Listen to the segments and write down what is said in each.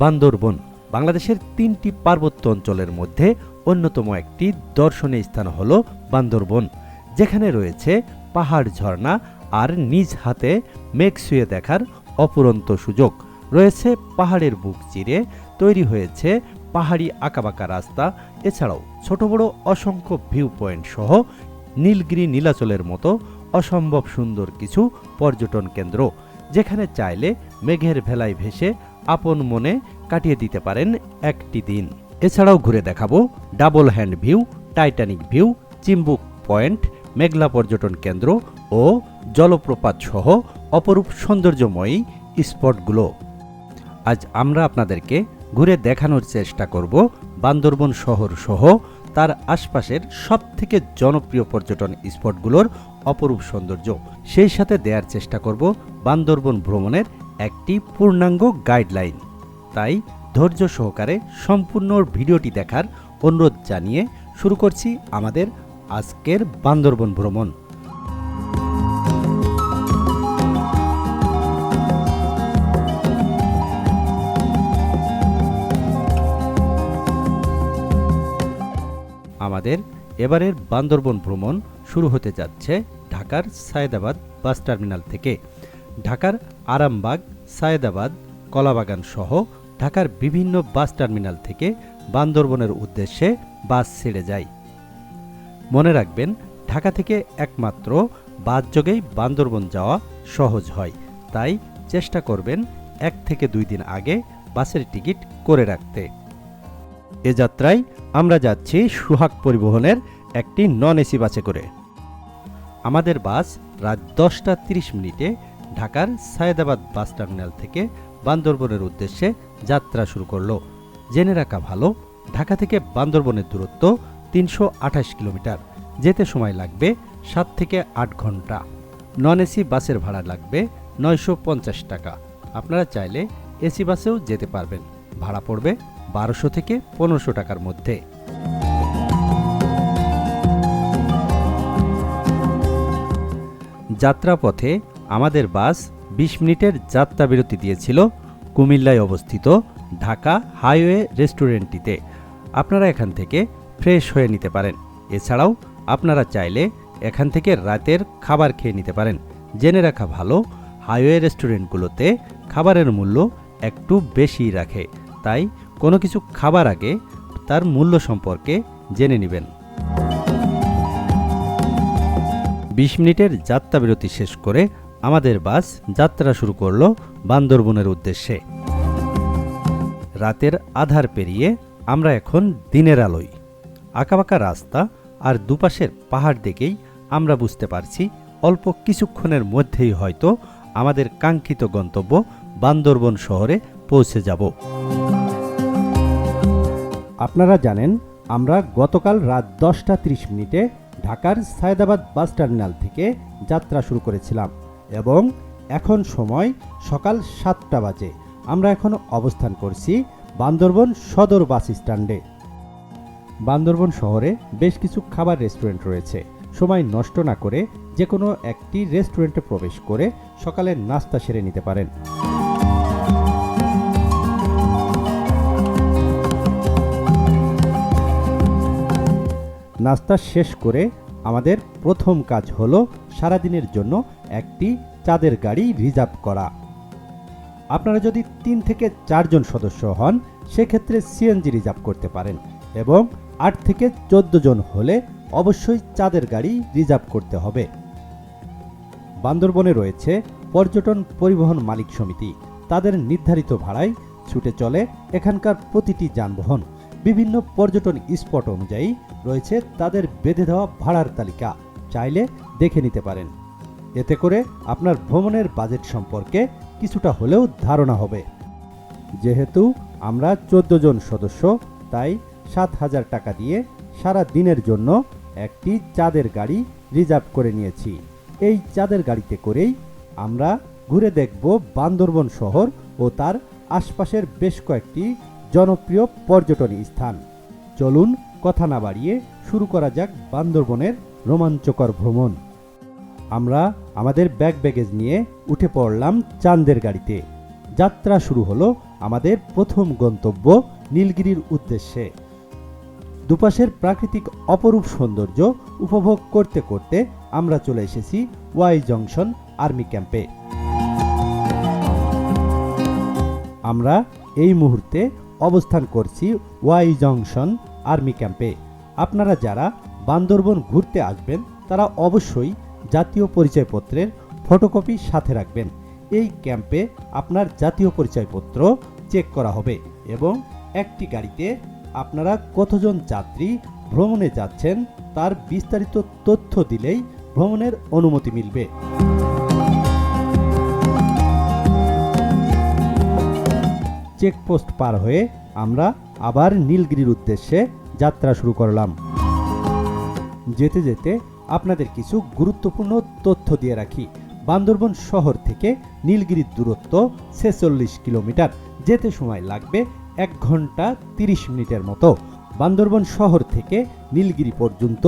বান্দরবন, বাংলাদেশের তিনটি পার্বত্য অঞ্চলের মধ্যে অন্যতম একটি দর্শনীয় স্থান হল বান্দরবন। যেখানে রয়েছে পাহাড় ঝর্ণা আর নিজ হাতে মেঘ শুয়ে দেখার অপুরন্ত সুযোগ। রয়েছে পাহাড়ের বুক চিরে, তৈরি হয়েছে পাহাড়ি আঁকাবাঁকা রাস্তা। এছাড়াও ছোট বড় অসংখ্য ভিউ পয়েন্ট সহ নীলগিরি নীলাচলের মতো অসম্ভব সুন্দর কিছু পর্যটন কেন্দ্র। যেখানে চাইলে মেঘের ভেলায় ভেসে আপন মনে কাটিয়ে দিতে পারেন একটি দিন। এছাড়াও ঘুরে দেখাবো double hand view, Titanic view, Chimbuk point, Meghla পর্যটন কেন্দ্র ও জলপ্রপাত সহ অপরূপ সৌন্দর্যময়ী স্পটগুলো। আজ আমরা আপনাদেরকে ঘুরে দেখানোর চেষ্টা করব বান্দরবন শহর সহ তার আশপাশের সবথেকে জনপ্রিয় পর্যটন স্পটগুলোর অপরূপ সৌন্দর্য। সেই সাথে দেওয়ার চেষ্টা করব বান্দরবন ভ্রমণের একটি পূর্ণাঙ্গ গাইডলাইন। তাই ধৈর্য সহকারে সম্পূর্ণ ভিডিওটি দেখার অনুরোধ জানিয়ে শুরু করছি আমাদের আজকের বান্দরবন ভ্রমণ। আমাদের এবারের বান্দরবন ভ্রমণ শুরু হতে যাচ্ছে ঢাকার সায়েদাবাদ বাস টার্মিনাল থেকে। ঢাকার আরামবাগ, সায়েদাবাদ, কলাবাগান সহ ঢাকার বিভিন্ন বাস টার্মিনাল থেকে বান্দরবনের উদ্দেশ্যে বাস ছেড়ে যায়। মনে রাখবেন, ঢাকা থেকে একমাত্র বাস যোগেই বান্দরবন যাওয়া সহজ হয়। তাই চেষ্টা করবেন এক থেকে দুই দিন আগে বাসের টিকিট করে রাখতে। এ যাত্রায় আমরা যাচ্ছি সুহাগ পরিবহনের একটি নন এসি বাসে করে। আমাদের বাস রাত দশটা তিরিশ মিনিটে ঢাকার সায়েদাবাদ বাস টার্মিনাল থেকে বান্দরবনের উদ্দেশ্যে যাত্রা শুরু করল। জেনে রাখা ভালো, ঢাকা থেকে বান্দরবনের দূরত্ব তিনশো আঠাশ কিলোমিটার। যেতে সময় লাগবে সাত থেকে আট ঘণ্টা। নন এসি বাসের ভাড়া লাগবে নয়শো পঞ্চাশ টাকা। আপনারা চাইলে এসি বাসেও যেতে পারবেন। ভাড়া পড়বে বারোশো থেকে পনেরোশো টাকার মধ্যে। যাত্রাপথে আমাদের বাস বিশ মিনিটের যাত্রা বিরতি দিয়েছিল কুমিল্লায় অবস্থিত ঢাকা হাইওয়ে রেস্টুরেন্টটিতে আপনারা এখান থেকে ফ্রেশ হয়ে নিতে পারেন। এছাড়াও আপনারা চাইলে এখান থেকে রাতের খাবার খেয়ে নিতে পারেন। জেনে রাখা ভালো, হাইওয়ে রেস্টুরেন্টগুলোতে খাবারের মূল্য একটু বেশি রাখে। তাই কোনো কিছু খাবার আগে তার মূল্য সম্পর্কে জেনে নেবেন। বিশ মিনিটের যাত্রা বিরতি শেষ করে আমাদের বাস যাত্রা শুরু করল বান্দরবনের উদ্দেশ্যে। রাতের আধার পেরিয়ে আমরা এখন দিনের আলোয়। আঁকাবাঁকা রাস্তা আর দুপাশের পাহাড় দেখেই আমরা বুঝতে পারছি, অল্প কিছুক্ষণের মধ্যেই হয়তো আমাদের কাঙ্ক্ষিত গন্তব্য বান্দরবন শহরে পৌঁছে যাব। আপনারা জানেন, আমরা গতকাল রাত দশটা ত্রিশ মিনিটে ঢাকার সায়দাবাদ বাস টার্মিনাল থেকে যাত্রা শুরু করেছিলাম এবং এখন সময় সকাল সাতটা বাজে। আমরা এখন অবস্থান করছি বান্দরবন সদর বাস স্ট্যান্ডে। বান্দরবন শহরে বেশ কিছু খাবার রেস্টুরেন্ট রয়েছে। সময় নষ্ট না করে যে কোনো একটি রেস্টুরেন্টে প্রবেশ করে সকালের নাস্তা সেরে নিতে পারেন। নাস্তা শেষ করে আমাদের প্রথম কাজ হলো সারাদিনের জন্য একটি চাঁদের গাড়ি রিজার্ভ করা। আপনারা যদি তিন থেকে চারজন সদস্য হন, সেক্ষেত্রে সিএনজি রিজার্ভ করতে পারেন এবং আট থেকে চোদ্দ জন হলে অবশ্যই চাঁদের গাড়ি রিজার্ভ করতে হবে। বান্দরবনে রয়েছে পর্যটন পরিবহন মালিক সমিতি। তাদের নির্ধারিত ভাড়ায় ছুটে চলে এখানকার প্রতিটি যানবাহন। বিভিন্ন পর্যটন স্পট অনুযায়ী রয়েছে তাদের বেঁধে দেওয়া ভাড়ার তালিকা। চাইলে দেখে নিতে পারেন। এতে করে আপনার ভ্রমণের বাজেট সম্পর্কে কিছুটা হলেও ধারণা হবে। যেহেতু আমরা চোদ্দ জন সদস্য, তাই সাত হাজার টাকা দিয়ে সারা দিনের জন্য একটি চাঁদের গাড়ি রিজার্ভ করে নিয়েছি। এই চাঁদের গাড়িতে করেই আমরা ঘুরে দেখব বান্দরবন শহর ও তার আশপাশের বেশ কয়েকটি জনপ্রিয় পর্যটন স্থান। চলুন কথা না বাড়িয়ে শুরু করা যাক বান্দরবনের রোমাঞ্চকর ভ্রমণ। আমরা আমাদের ব্যাগ ব্যাগেজ নিয়ে উঠে পড়লাম চাঁদের গাড়িতে। যাত্রা শুরু হলো আমাদের প্রথম গন্তব্য নীলগিরির উদ্দেশ্যে। দুপাশের প্রাকৃতিক অপরূপ সৌন্দর্য উপভোগ করতে করতে আমরা চলে এসেছি ওয়াই জংশন আর্মি ক্যাম্পে। আমরা এই মুহূর্তে অবস্থান করছি ওয়াই জংশন আর্মি ক্যাম্পে। আপনারা যারা বান্দরবন ঘুরতে আসবেন, তারা অবশ্যই জাতীয় পরিচয়পত্রের ফটোকপি সাথে রাখবেন। এই ক্যাম্পে আপনার জাতীয় পরিচয়পত্র চেক করা হবে এবং একটি গাড়িতে আপনারা কতজন যাত্রী ভ্রমণে যাচ্ছেন তার বিস্তারিত তথ্য দিলেই ভ্রমণের অনুমতি মিলবে। চেকপোস্ট পার হয়ে আমরা আবার নীলগিরির উদ্দেশ্যে যাত্রা শুরু করলাম। যেতে যেতে আপনাদের কিছু গুরুত্বপূর্ণ তথ্য দিয়ে রাখি। বান্দরবন শহর থেকে নীলগিরির দূরত্ব ছেচল্লিশ কিলোমিটার, যেতে সময় লাগবে এক ঘণ্টা তিরিশ মিনিটের মতো। বান্দরবন শহর থেকে নীলগিরি পর্যন্ত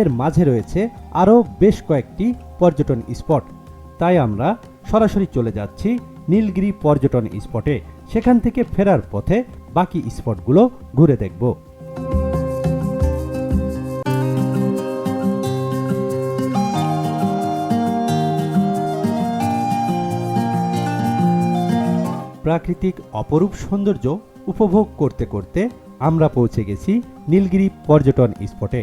এর মাঝে রয়েছে আরও বেশ কয়েকটি পর্যটন স্পট। তাই আমরা সরাসরি চলে যাচ্ছি নীলগিরি পর্যটন স্পটে। সেখান থেকে ফেরার পথে বাকি স্পটগুলো ঘুরে দেখব। প্রাকৃতিক অপরূপ সৌন্দর্য উপভোগ করতে করতে আমরা পৌঁছে গেছি নীলগিরি পর্যটন স্পটে।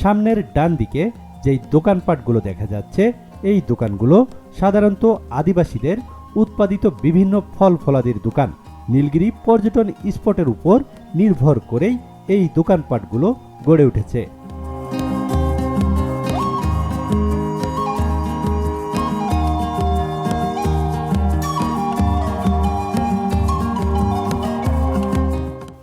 সামনের ডান দিকে যেই দোকানপাটগুলো দেখা যাচ্ছে, এই দোকানগুলো সাধারণত আদিবাসীদের উৎপাদিত বিভিন্ন ফল ফলাদির দোকান। নীলগিরি পর্যটন স্পটের উপর নির্ভর করেই এই দোকানপাটগুলো গড়ে উঠেছে।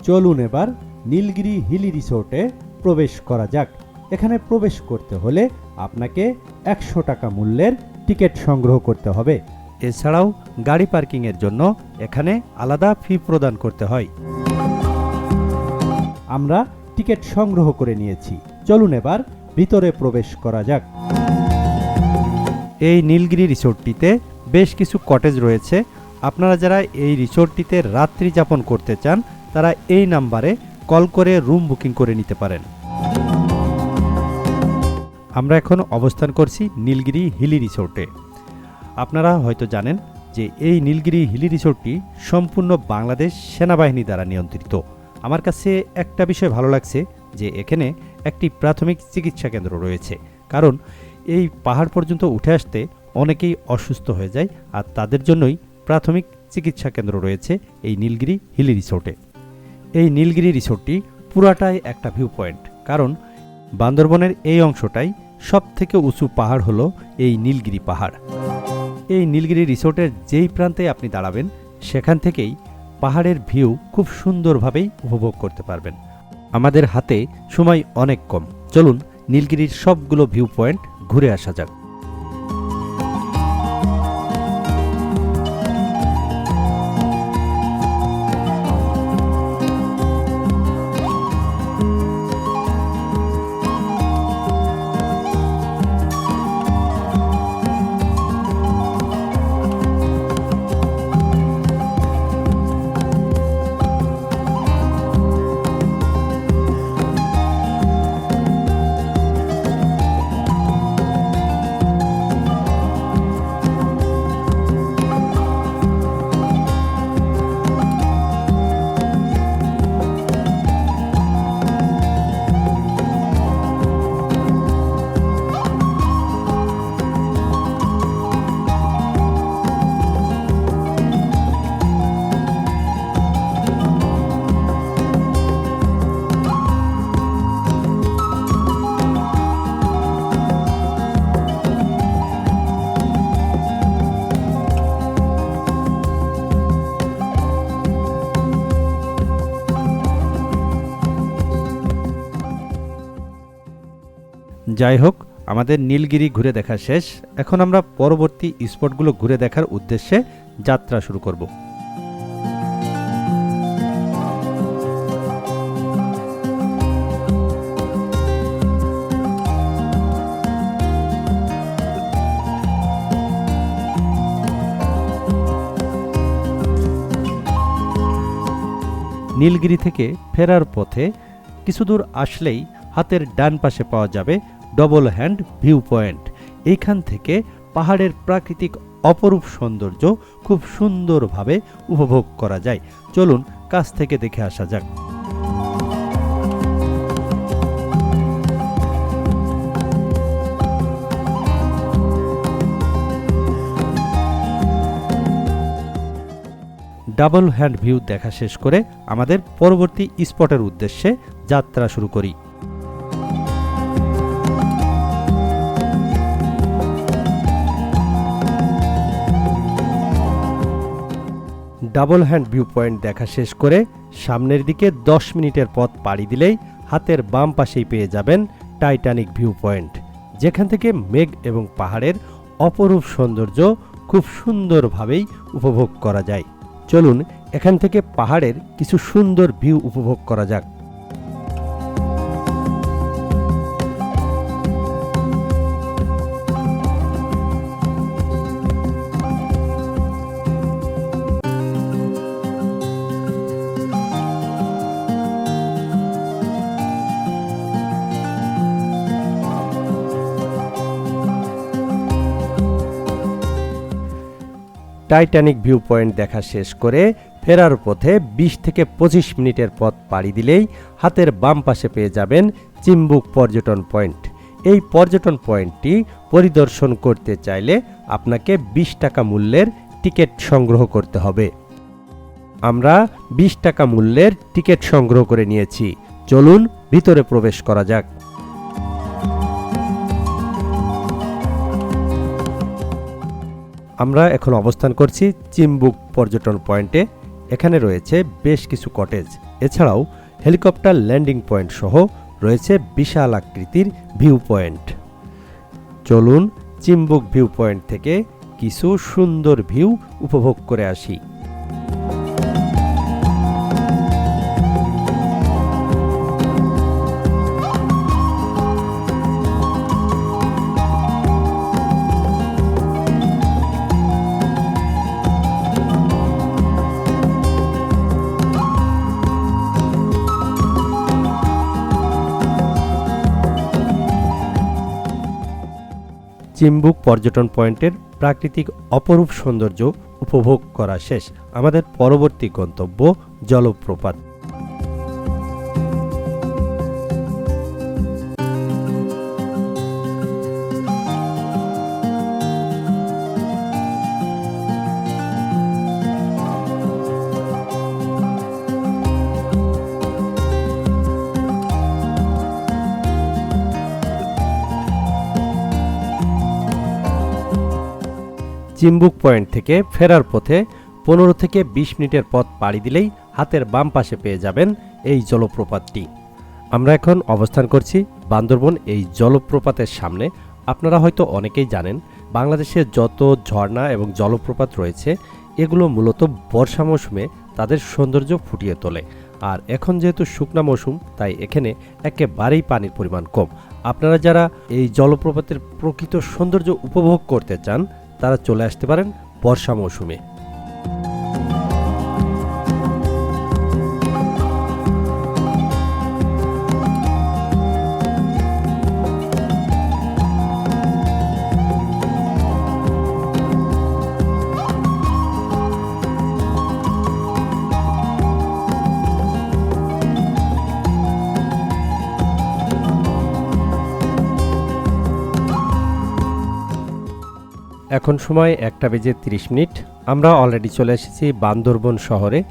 চলুন এবার নীলগিরি হিলি রিসোর্টে প্রবেশ করা যাক। এখানে প্রবেশ করতে হলে আপনাকে একশো টাকা মূল্যের টিকিট সংগ্রহ করতে হবে। এছাড়াও গাড়ি পার্কিংয়ের জন্য এখানে আলাদা ফি প্রদান করতে হয়। আমরা টিকিট সংগ্রহ করে নিয়েছি। চলুন এবার ভিতরে প্রবেশ করা যাক। এই নীলগিরি রিসোর্টটিতে বেশ কিছু কটেজ রয়েছে। আপনারা যারা এই রিসোর্টটিতে রাত্রি যাপন করতে চান তারা এই নাম্বারে কল করে রুম বুকিং করে নিতে পারেন। আমরা এখন অবস্থান করছি নীলগিরি হিলি রিসোর্টে। আপনারা হয়তো জানেন যে এই নীলগিরি হিলি রিসোর্টটি সম্পূর্ণ বাংলাদেশ সেনাবাহিনী দ্বারা নিয়ন্ত্রিত। আমার কাছে একটা বিষয় ভালো লাগছে যে এখানে একটি প্রাথমিক চিকিৎসা কেন্দ্র রয়েছে। কারণ এই পাহাড় পর্যন্ত উঠে আসতে অনেকেই অসুস্থ হয়ে যায় আর তাদের জন্যই প্রাথমিক চিকিৎসা কেন্দ্র রয়েছে এই নীলগিরি হিলি রিসোর্টে। এই নীলগিরি রিসোর্টটি পুরাটাই একটা ভিউ পয়েন্ট কারণ বান্দরবনের এই অংশটাই সব থেকে উঁচু পাহাড় হলো এই নীলগিরি পাহাড়। এই নীলগিরি রিসোর্টের যেই প্রান্তে আপনি দাঁড়াবেন, সেখান থেকেই পাহাড়ের ভিউ খুব সুন্দরভাবেই উপভোগ করতে পারবেন। আমাদের হাতে সময় অনেক কম। চলুন নীলগিরির সবগুলো ভিউ পয়েন্ট ঘুরে আসা যাক। যাই হোক, আমাদের নীলগিরি ঘুরে দেখা শেষ। এখন আমরা পরবর্তী স্পটগুলো ঘুরে দেখার উদ্দেশ্যে যাত্রা শুরু করব। নীলগিরি থেকে ফেরার পথে কিছু দূর আসলেই হাতের ডান পাশে পাওয়া যাবে ডবল হ্যান্ড ভিউ পয়েন্ট এইখান থেকে পাহাড়ের প্রাকৃতিক অপরূপ সৌন্দর্য খুব সুন্দরভাবে উপভোগ করা যায়। চলুন কাছ থেকে দেখে আসা যাক। ডাবল হ্যান্ড ভিউ দেখা শেষ করে আমাদের পরবর্তী স্পটের উদ্দেশ্যে যাত্রা শুরু করি। ডাবল হ্যান্ড ভিউ পয়েন্ট দেখা শেষ করে সামনের দিকে দশ মিনিটের পথ পাড়ি দিলেই হাতের বাম পাশেই পেয়ে যাবেন টাইটানিক ভিউ পয়েন্ট যেখান থেকে মেঘ এবং পাহাড়ের অপরূপ সৌন্দর্য খুব সুন্দরভাবেই উপভোগ করা যায়। চলুন এখান থেকে পাহাড়ের কিছু সুন্দর ভিউ উপভোগ করা যাক। টাইটানিক ভিউ পয়েন্ট দেখা শেষ করে ফেরার পথে ২০ থেকে ২৫ মিনিটের পথ পাড়ি দিলেই হাতের বাম পাশে পেয়ে যাবেন চিম্বুক পর্যটন পয়েন্ট। এই পর্যটন পয়েন্টটি পরিদর্শন করতে চাইলে আপনাকে ২০ টাকা মূল্যের টিকিট সংগ্রহ করতে হবে। আমরা ২০ টাকা মূল্যের টিকিট সংগ্রহ করে নিয়েছি। চলুন ভিতরে প্রবেশ করা যাক। আমরা এখন অবস্থান করছি চিম্বুক পর্যটন পয়েন্টে। এখানে রয়েছে বেশ কিছু কটেজ এছাড়াও হেলিকপ্টার ল্যান্ডিং পয়েন্ট সহ রয়েছে বিশাল আকৃতির ভিউ পয়েন্ট চলুন চিম্বুক ভিউ পয়েন্ট থেকে কিছু সুন্দর ভিউ উপভোগ করে আসি। চিম্বুক পর্যটন পয়েন্টের প্রাকৃতিক অপরূপ সৌন্দর্য উপভোগ করা শেষ। আমাদের পরবর্তী গন্তব্য জলপ্রপাত। চিম্বুক পয়েন্ট থেকে ফেরার পথে পনেরো থেকে ২০ মিনিটের পথ পাড়ি দিলেই হাতের বাম পাশে পেয়ে যাবেন এই জলপ্রপাতটি। আমরা এখন অবস্থান করছি বান্দরবন এই জলপ্রপাতের সামনে। আপনারা হয়তো অনেকেই জানেন, বাংলাদেশে যত ঝর্ণা এবং জলপ্রপাত রয়েছে, এগুলো মূলত বর্ষা মৌসুমে তাদের সৌন্দর্য ফুটিয়ে তোলে। আর এখন যেহেতু শুকনা মৌসুম, তাই এখানে একেবারেই পানির পরিমাণ কম। আপনারা যারা এই জলপ্রপাতের প্রকৃত সৌন্দর্য উপভোগ করতে চান তারা চলে আসতে পারেন বর্ষা মৌসুমে। এখন সময় একটা বেজে ৩০ মিনিট। আমরা অলরেডি চলে এসেছি বান্দরবন শহরে।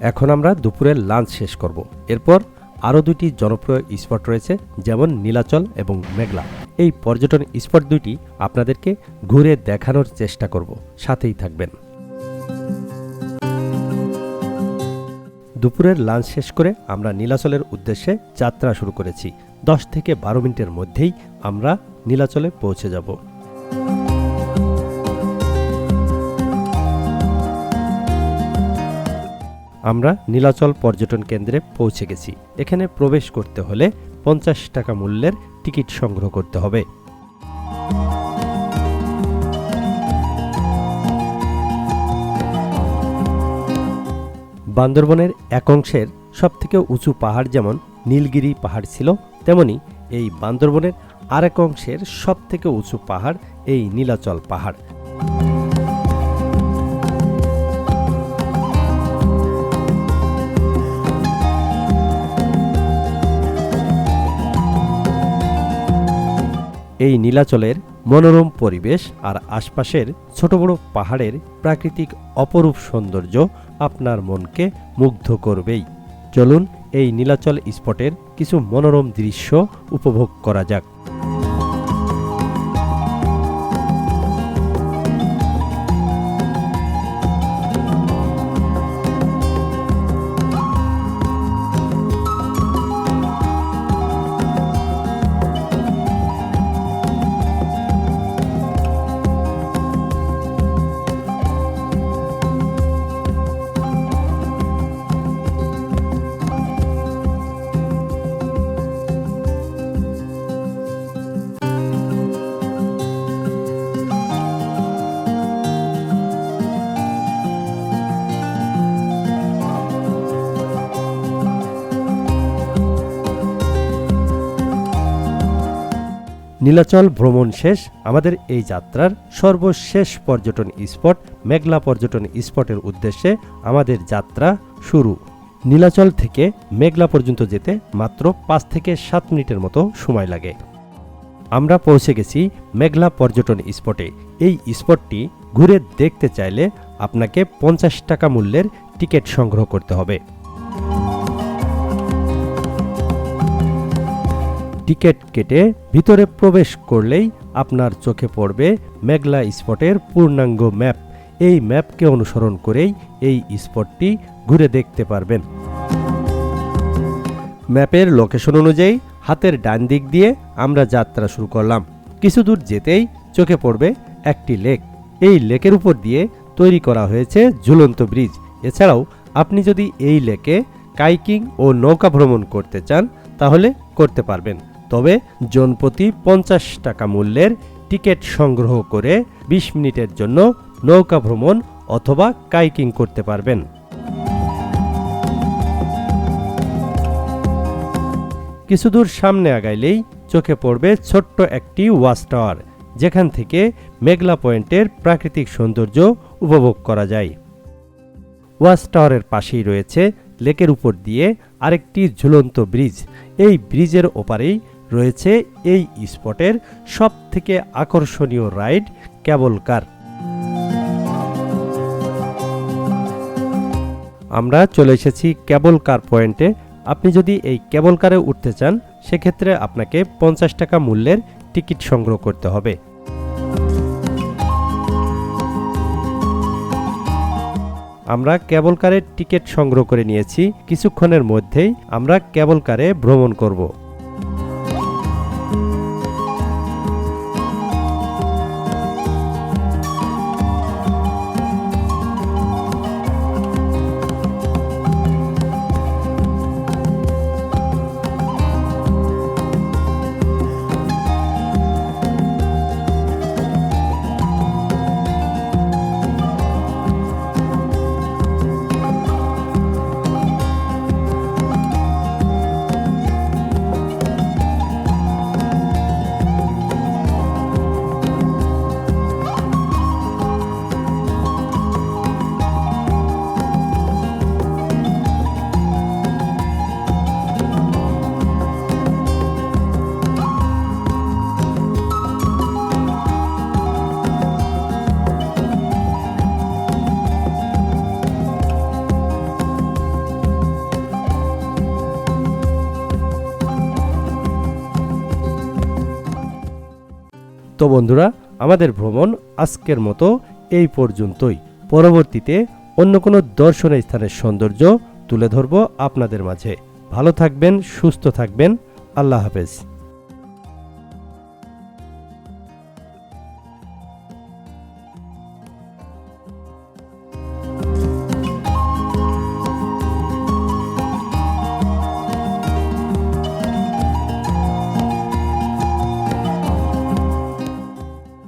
এখন আমরা দুপুরের লাঞ্চ শেষ করব। এরপর আরও দুটি জনপ্রিয় স্পট রয়েছে, যেমন নীলাচল এবং মেঘলা। এই পর্যটন স্পট দুটি আপনাদেরকে ঘুরে দেখানোর চেষ্টা করব। সাথেই থাকবেন। দুপুরের লাঞ্চ শেষ করে আমরা নীলাচলের উদ্দেশ্যে যাত্রা শুরু করেছি। দশ থেকে বারো মিনিটের মধ্যেই আমরা নীলাচলে পৌঁছে যাব। আমরা নীলাচল পর্যটন কেন্দ্রে পৌঁছে গেছি। এখানে প্রবেশ করতে হলে পঞ্চাশ টাকা মূল্যের টিকিট সংগ্রহ করতে হবে। বান্দরবনের এক অংশের সবথেকে উঁচু পাহাড় যেমন নীলগিরি পাহাড় ছিল, তেমনি এই বান্দরবনের আরেক অংশের সবথেকে উঁচু পাহাড় এই নীলাচল পাহাড়। এই নীলাচলের মনোরম পরিবেশ আর আশপাশের ছোট বড় পাহাড়ের প্রাকৃতিক অপরূপ সৌন্দর্য আপনার মনকে মুগ্ধ করবেই। চলুন এই নীলাচল স্পটের কিছু মনোরম দৃশ্য উপভোগ করা যাক। নীলাচল ভ্রমণ শেষ, আমাদের এই যাত্রার সর্বশেষ পর্যটন স্পট, মেঘলা পর্যটন স্পটের উদ্দেশ্যে আমাদের যাত্রা শুরু। নীলাচল থেকে মেঘলা পর্যন্ত যেতে মাত্র পাঁচ থেকে সাত মিনিটের মতো সময় লাগে। আমরা পৌঁছে গেছি মেঘলা পর্যটন স্পটে। এই স্পটটি ঘুরে দেখতে চাইলে আপনাকে পঞ্চাশ টাকা মূল্যের টিকিট সংগ্রহ করতে হবে। টিকিট কেটে ভিতরে প্রবেশ করলেই আপনার চোখে পড়বে মেঘলা স্পটের পূর্ণাঙ্গ ম্যাপ। এই ম্যাপকে অনুসরণ করেই এই স্পটটি ঘুরে দেখতে পারবেন। ম্যাপের লোকেশন অনুযায়ী হাতের ডান দিক দিয়ে আমরা যাত্রা শুরু করলাম। কিছু দূর যেতেই চোখে পড়বে একটি লেক। এই লেকের উপর দিয়ে তৈরি করা হয়েছে ঝুলন্ত ব্রিজ। এছাড়াও আপনি যদি এই লেকে কাইকিং ও নৌকা ভ্রমণ করতে চান, তাহলে করতে পারবেন। তবে জনপ্রতি পঞ্চাশ টাকা মূল্যের টিকিট সংগ্রহ করে ২০ মিনিটের জন্য নৌকা ভ্রমণ অথবা কাইকিং করতে পারবেন। কিছু দূর সামনে আগাইলেই চোখে পড়বে ছোট্ট একটি ওয়াচ টাওয়ার, যেখান থেকে মেঘলা পয়েন্টের প্রাকৃতিক সৌন্দর্য উপভোগ করা যায়। ওয়াচ টাওয়ারের পাশেই রয়েছে লেকের উপর দিয়ে আরেকটি ঝুলন্ত ব্রিজ। এই ব্রিজের ওপারেই রয়েছে এই স্পটের সব থেকে আকর্ষণীয় রাইড ক্যাবল কার? আমরা চলে এসেছি কেবল কার পয়েন্টে। আপনি যদি এই কেবল কারে উঠতে চান, সেক্ষেত্রে আপনাকে পঞ্চাশ টাকা মূল্যের টিকিট সংগ্রহ করতে হবে। আমরা কেবল কারের টিকিট সংগ্রহ করে নিয়েছি। কিছুক্ষণের মধ্যেই আমরা কেবল কারে ভ্রমণ করব। তো বন্ধুরা, আমাদের ভ্রমণ আজকের মতো এই পর্যন্তই। পরবর্তীতে অন্য কোনো দর্শনীয় স্থানের সৌন্দর্য তুলে ধরব আপনাদের মাঝে। ভালো থাকবেন, সুস্থ থাকবেন। আল্লাহ হাফেজ।